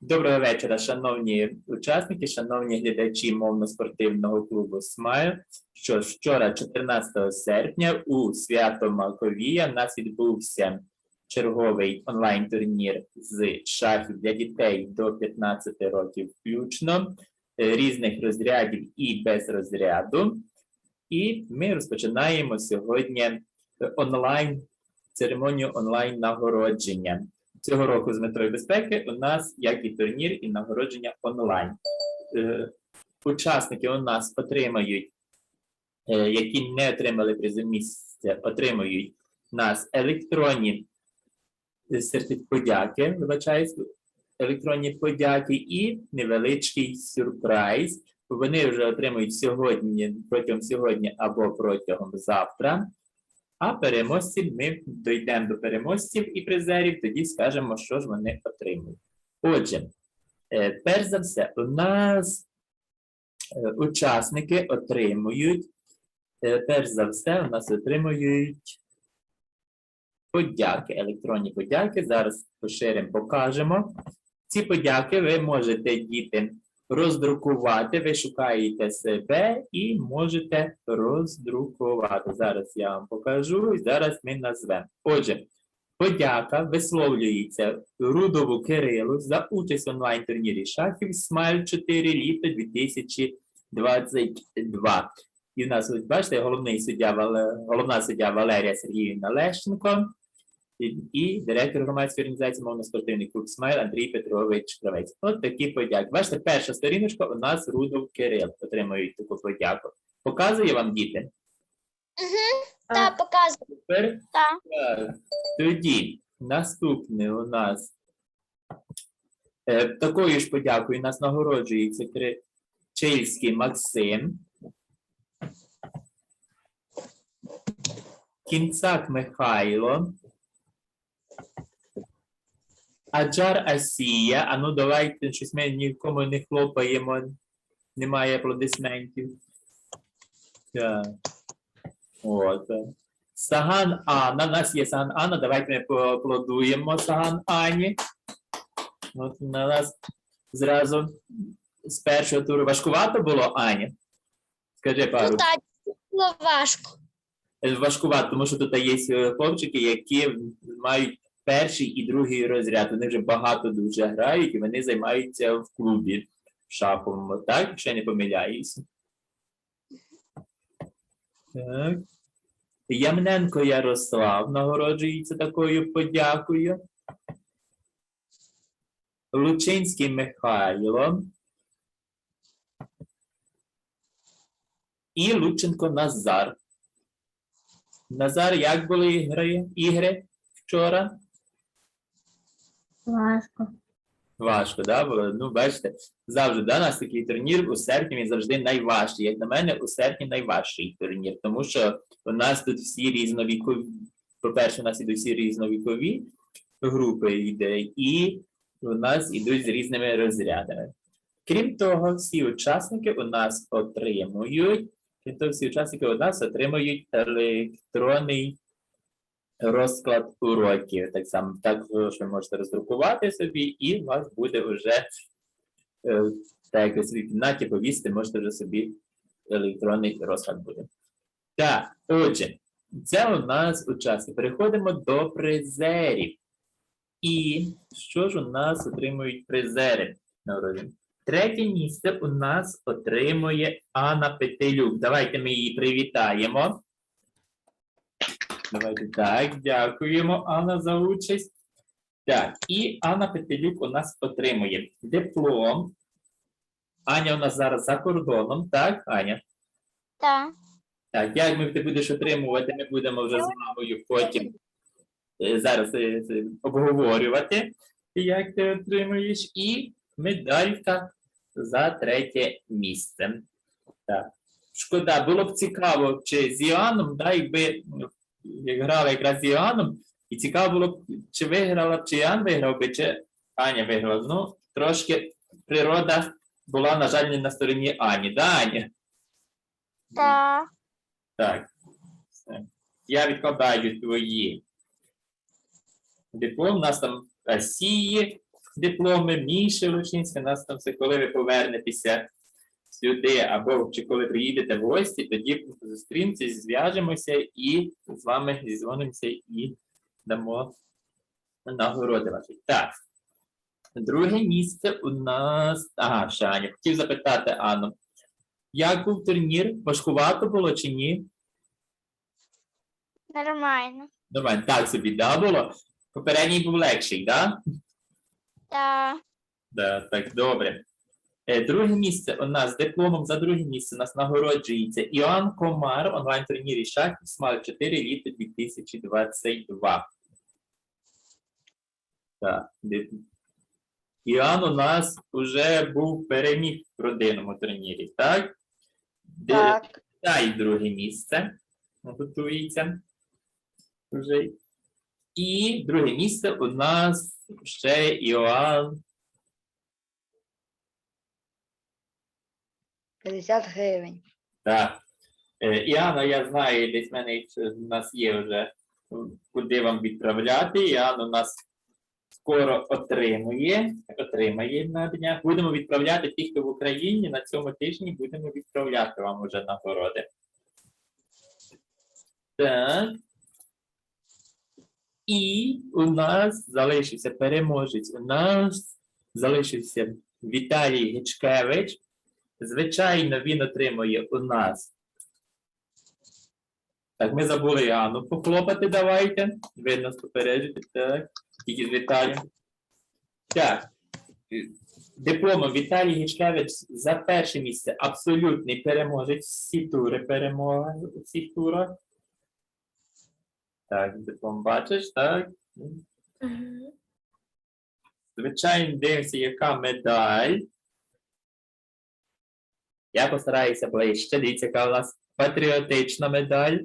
Доброго вечора, шановні учасники, шановні глядачі мовно-спортивного клубу Смайл. Що вчора, 14 серпня, у свято Маковія, у нас відбувся черговий онлайн-турнір з шахів для дітей до 15 років включно, е, різних розрядів і без розряду. І ми розпочинаємо сьогодні онлайн церемонію онлайн нагородження. Цього року з метою безпеки у нас як і турнір, і нагородження онлайн. Е, учасники у нас отримають, е, які не отримали призове місце, отримують нас електронні подяки, вибачаюсь, електронні подяки і невеличкий сюрприз. Вони вже отримують сьогодні, протягом сьогодні або протягом завтра. А переможці ми дійдемо до переможців і призерів, тоді скажемо, що ж вони отримують. Отже, е, перш за все, у нас е, учасники отримують, е, перш за все, у нас отримують подяки, електронні подяки. Зараз поширимо, покажемо. Ці подяки ви можете діти роздрукувати. Ви шукаєте себе і можете роздрукувати. Зараз я вам покажу і зараз ми назвемо. Отже, подяка висловлюється Рудову Кирилу за участь в онлайн-турнірі шахів Смайл 4 літо 2022. І в нас, ось бачите, головний суддя, головна суддя Валерія Сергіївна Лещенко і, директор громадської організації мовно-спортивний клуб Смайл Андрій Петрович Кравець. От такі подяки. Бачите, перша сторіночка у нас Рудов Кирил отримують таку подяку. Показує вам діти. Так, показує. Тепер Так. так, тоді наступне у нас е, такою ж подякою нас нагороджується Кричильський Максим. Кінцак Михайло. Аджар Асія. А ну давайте щось ми нікому не хлопаємо. Немає аплодисментів. Так. От. Саган Анна. У нас є Саган Анна. Давайте ми поаплодуємо Саган Ані. От на нас зразу з першого туру важкувато було, Аня? Скажи пару. Ну так, було важко. Важкувато, тому що тут є хлопчики, які мають перший і другий розряд. Вони вже багато дуже грають і вони займаються в клубі шаховому, так? Якщо я не помиляюся. Так. Ямненко Ярослав нагороджується такою подякою. Лучинський Михайло. І Лученко Назар. Назар, як були ігри, ігри вчора? Важко. Важко, да, було? Ну, бачите, завжди да, у нас такий турнір у серпні він завжди найважчий. Як на мене, у серпні найважчий турнір, тому що у нас тут всі різновікові. По-перше, у нас ідуть всі різновікові групи йде, і у нас ідуть з різними розрядами. Крім того, всі учасники у нас отримують, крім того, всі учасники у нас отримують електронний розклад уроків. Так само також ви можете роздрукувати собі, і у вас буде вже е, так як у своїй кімнаті повісити, можете вже собі електронний розклад буде. Так, отже, це у нас учасники. Переходимо до призерів. І що ж у нас отримують призери? Народи? Третє місце у нас отримує Анна Петелюк. Давайте ми її привітаємо. Давайте так, дякуємо, Анна, за участь. Так, і Анна Петелюк у нас отримує диплом. Аня у нас зараз за кордоном, так, Аня? Так. Так, як ми ти будеш отримувати, ми будемо вже з мамою потім е, зараз е, обговорювати, як ти отримуєш, і медалька за третє місце. Так. Шкода, було б цікаво, чи з Іоанном, да, якби як грала якраз з Іоанном, і цікаво було б, чи виграла б, чи Іоанн виграв би, чи Аня виграла. Ну, трошки природа була, на жаль, не на стороні Ані, да, Аня? Так. Так. Все. Я відкладаю твої диплом. У нас там Асії, дипломи Міші Лучинська. Нас там це коли ви повернетеся сюди, або чи коли приїдете в гості, тоді зустрінемося, зв'яжемося і з вами зізвонимося і дамо нагороди ваші. Так. Друге місце у нас. Ага, ще Аня. Хотів запитати Анну. Як був турнір? Важкувато було чи ні? Нормально. Нормально, так собі, да, було? Попередній був легший, да? Да. Да, так, добре. Е, Друге місце у нас з дипломом за друге місце у нас нагороджується Іоанн Комар онлайн-турнірі шахів Смарт 4 літо 2022. Так. Іоанн у нас вже був переміг в родинному турнірі, так? Так. Дай друге місце. Готується. Вже. І друге місце у нас ще Іоанн 50 гривень. Так. Е, Іана, я знаю, десь в мене е, в нас є вже куди вам відправляти. Іан у нас скоро отримує, отримає на днях. Будемо відправляти ті, хто в Україні на цьому тижні будемо відправляти вам уже нагороди. Так. І у нас залишився переможець. У нас залишився Віталій Гичкевич. Звичайно, він отримує у нас. Так, ми забули Анну похлопати, давайте. Ви нас попереджите, так. Тільки з Віталієм. Так. Дипломом Віталій Гічкевич за перше місце абсолютний переможець. Всі тури перемога у всіх турах. Так, диплом бачиш, так. Звичайно, дивимося, яка медаль. Я постараюся ближче. Дивіться, яка у нас патріотична медаль.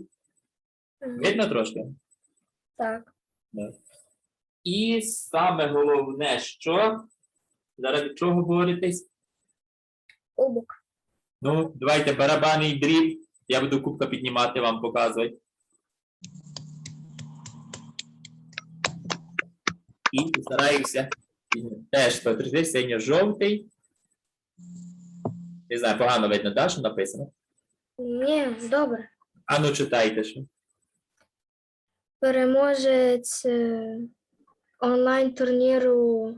Видно трошки? Так. І саме головне, що заради чого боретесь? Кубок. Ну, давайте барабанний дріб. Я буду кубка піднімати, вам показувати. І постараюся теж потрібно синьо-жовтий. Не знаю, погано видно, да, що написано? Ні, добре. А ну читайте що. Переможець е, онлайн-турніру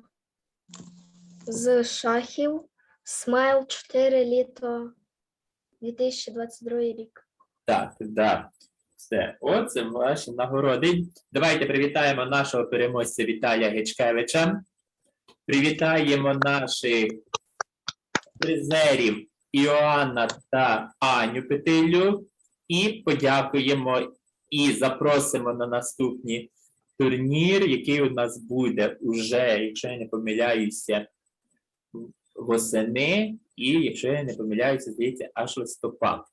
з шахів Смайл 4 літо 2022 рік. Так, да. Все, оце ваші нагороди. Давайте привітаємо нашого переможця Віталія Гечкевича. Привітаємо наших призерів Іоанна та Аню Петилю. І подякуємо і запросимо на наступний турнір, який у нас буде уже, якщо я не помиляюся, восени, і якщо я не помиляюся, здається, аж листопад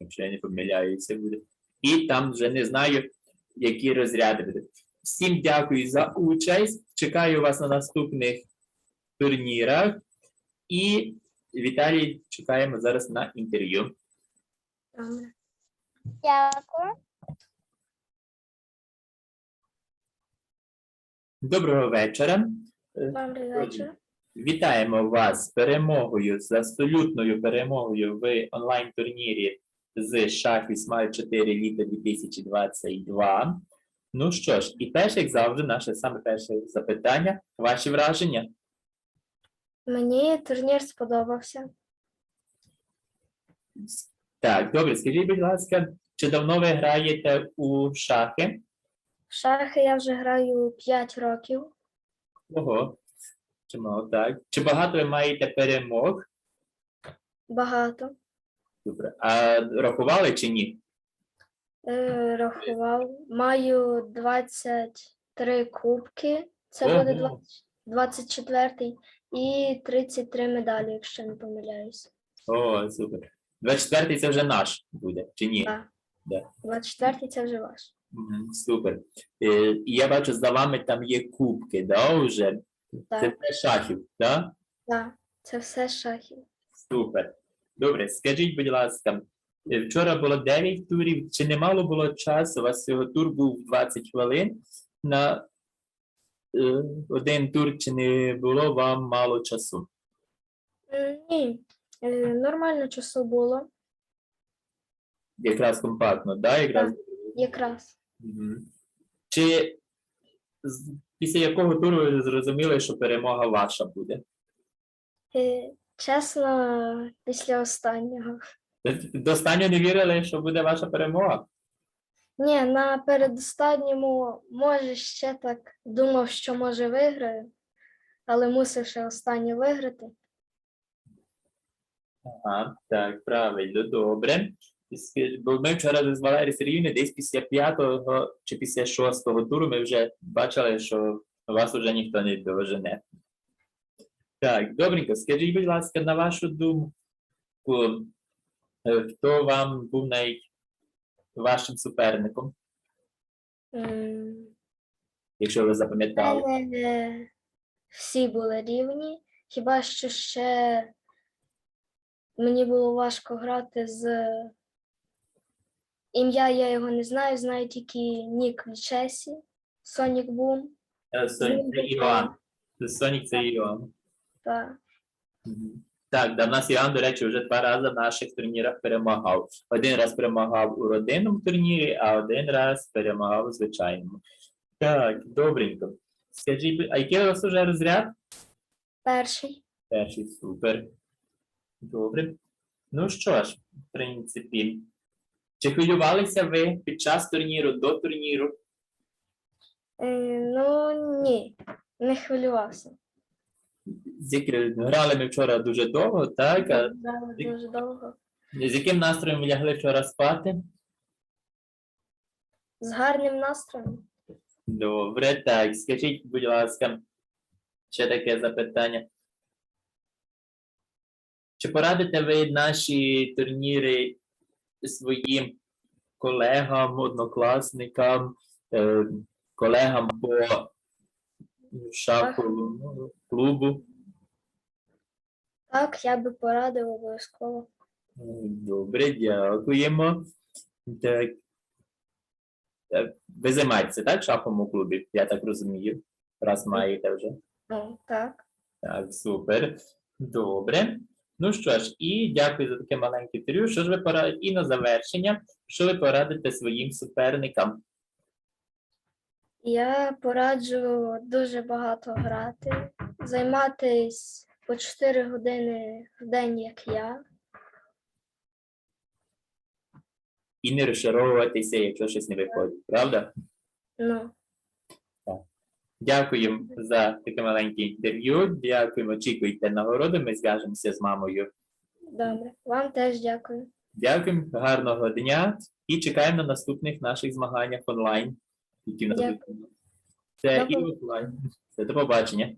якщо я не помиляюся, буде. І там вже не знаю, які розряди будуть. Всім дякую за участь. Чекаю вас на наступних турнірах. І Віталій, чекаємо зараз на інтерв'ю. Дякую. Доброго вечора. Добрий вечір. Вітаємо вас з перемогою, з абсолютною перемогою в онлайн-турнірі з шахів Смарт 4 літа 2022. Ну що ж, і перше, як завжди, наше саме перше запитання. Ваші враження? Мені турнір сподобався. Так, добре, скажіть, будь ласка, чи давно ви граєте у шахи? В шахи я вже граю 5 років. Ого. Чому так? Чи багато ви маєте перемог? Багато. Добре. А рахували чи ні? Е, рахував. Маю 23 кубки. Це буде Ого. 24 і 33 медалі, якщо не помиляюсь. О, супер. 24-й це вже наш буде, чи ні? Так. Да. 24 це вже ваш. Мгм, Супер. Е, І я бачу, за вами там є кубки, да, вже? Це Так, все шахів, да? так. Це все з шахів. Супер. Добре, скажіть, будь ласка, е, вчора було 9 турів, чи немало було часу? У вас всього тур був 20 хвилин на один тур чи не було вам мало часу? Ні, е, нормально часу було, Якраз компактно, да? Якраз... якраз. Мгм. Чи після якого туру ви зрозуміли, що перемога ваша буде? Е, Чесно, після останнього. До останнього не вірили, що буде ваша перемога? Ні, на передостанньому, може, ще так думав, що може виграю, але мусив ще останнє виграти. Ага, так, правильно, добре. Бо ми вчора з Валерією Сергіївною десь після п'ятого чи після шостого туру ми вже бачили, що вас вже ніхто не дожене. Так, добренько, скажіть, будь ласка, на вашу думку, е, хто вам був най... вашим суперником, якщо ви запам'ятали? мене всі були рівні, хіба що ще мені було важко грати з ім'я, я його не знаю, знаю тільки Нік Чесі, Сонік Бум. Е, Сонік, це Іван. Сонік це Іван. Та, Мгм. Так, да, в нас Іван, до речі, вже два рази в наших турнірах перемагав. Один раз перемагав у родинному турнірі, а один раз перемагав у звичайному. Так, добренько. Скажіть, а який у вас уже розряд? перший. Перший супер. Добре. Ну що ж, в принципі, чи хвилювалися ви під час турніру, до турніру? Е, ну ні, не хвилювався. Грали ми вчора дуже довго, так? А Грали дуже довго. з яким настроєм ви лягли вчора спати? З гарним настроєм. Добре, так. Скажіть, будь ласка, ще таке запитання. Чи порадите ви наші турніри своїм колегам, однокласникам, е, колегам по шаховому клубу? Так, я би порадив обов'язково. Добре, дякуємо. Так. Ви займаєтеся, так, в шаховому клубі? Я так розумію. Раз маєте вже. Ну, так. Так, супер. Добре. Ну що ж, і дякую за таке маленьке інтерв'ю. Що ж ви порадите? І на завершення, що ви порадите своїм суперникам? Я пораджу дуже багато грати, займатись по 4 години в день, як я. І не розчаровуватися, якщо щось не виходить, правда? Ну, Дякуємо за таке маленьке інтерв'ю. Дякуємо. Очікуйте нагороди. Ми зв'яжемося з мамою. добре. Вам теж дякую. Дякуємо, гарного дня і чекаємо на наступних наших змаганнях онлайн, які нас Дякую. Це і офлайн. Все, до побачення.